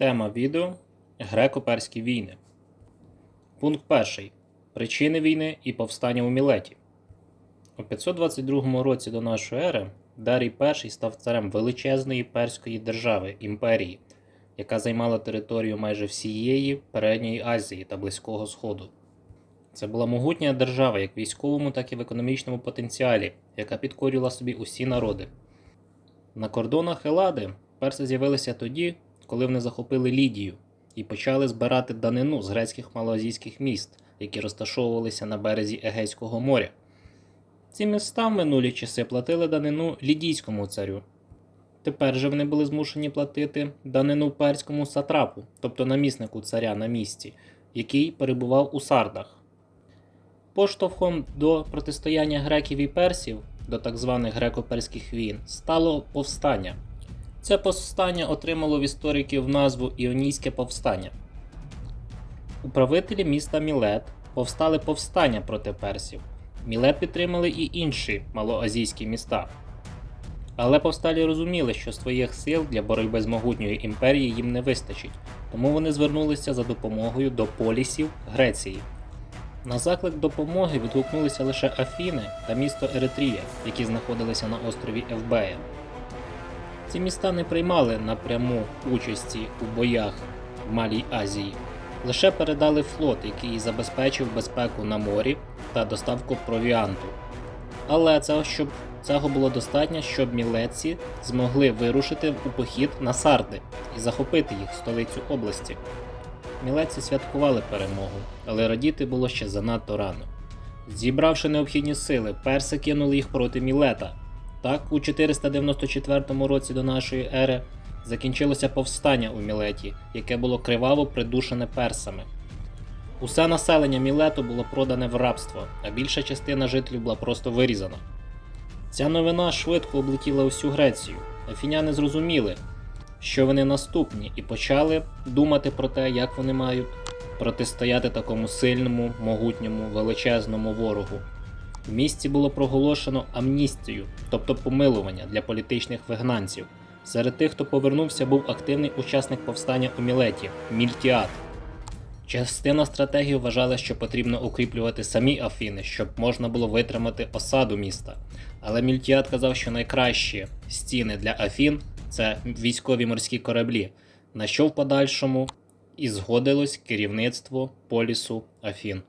Тема відео Греко-перські війни. Пункт 1. Причини війни і повстання у Мілеті. У 522 році до нашої ери Дарій І став царем величезної перської держави імперії, яка займала територію майже всієї Передньої Азії та Близького Сходу. Це була могутня держава як військовому, так і в економічному потенціалі, яка підкорювала собі усі народи. На кордонах Елади перси з'явилися тоді, коли вони захопили Лідію і почали збирати данину з грецьких малоазійських міст, які розташовувалися на березі Егейського моря. Ці міста в минулі часи платили данину лідійському царю. Тепер же вони були змушені платити данину перському сатрапу, тобто наміснику царя на місці, який перебував у сардах. Поштовхом до протистояння греків і персів, до так званих греко-перських війн, стало повстання. Це повстання отримало в істориків назву Іонійське повстання. Управителі міста Мілет повстали повстання проти персів. Мілет підтримали і інші малоазійські міста. Але повсталі розуміли, що своїх сил для боротьби з могутньою імперією їм не вистачить, тому вони звернулися за допомогою до полісів Греції. На заклик допомоги відгукнулися лише Афіни та місто Еретрія, які знаходилися на острові Евбея. Ці міста не приймали напряму участі у боях в Малій Азії, лише передали флот, який забезпечив безпеку на морі та доставку провіанту. Але це, щоб цього було достатньо, щоб мілеці змогли вирушити у похід на Сарди і захопити їх столицю області. Мілеці святкували перемогу, але радіти було ще занадто рано. Зібравши необхідні сили, перси кинули їх проти Мілета. Так, у 494 році до нашої ери закінчилося повстання у Мілеті, яке було криваво придушене персами. Усе населення Мілету було продане в рабство, а більша частина жителів була просто вирізана. Ця новина швидко облетіла усю Грецію. Афіняни зрозуміли, що вони наступні, і почали думати про те, як вони мають протистояти такому сильному, могутньому, величезному ворогу. В місті було проголошено амністію, тобто помилування для політичних вигнанців. Серед тих, хто повернувся, був активний учасник повстання у Мілеті Мільтіат. Частина стратегії вважала, що потрібно укріплювати самі Афіни, щоб можна було витримати осаду міста. Але Мільтіат казав, що найкращі стіни для Афін це військові морські кораблі, на що в подальшому і згодилось керівництво полісу Афін.